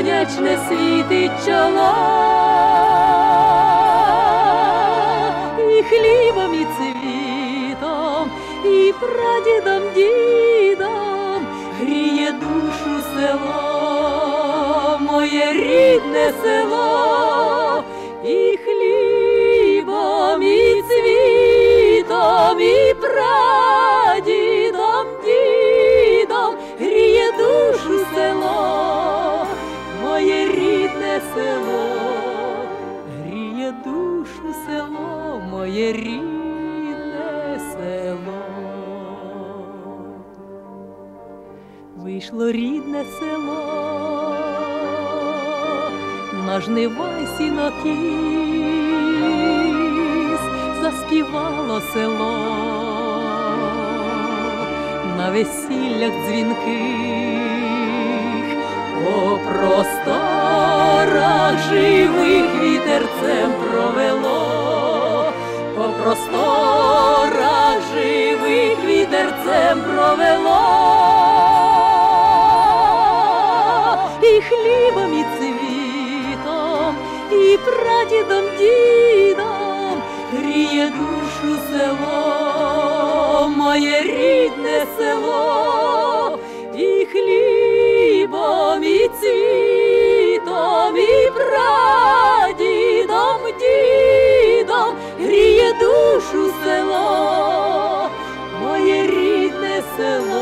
сонячне світить чола, і хлібом, і цвітом, і прадідом, дідом гріє душу село, моє рідне село, душу село, моє рідне село. Вийшло рідне село, на жнива сінокіс, заспівало село, на весіллях дзвінких, по просторах живих вітерцем провело, по просторах живих вітерцем провело, і хлібом, і цвітом, і прадідом, дідом гріє душу село, моє рідне село. душу село, моє рідне село.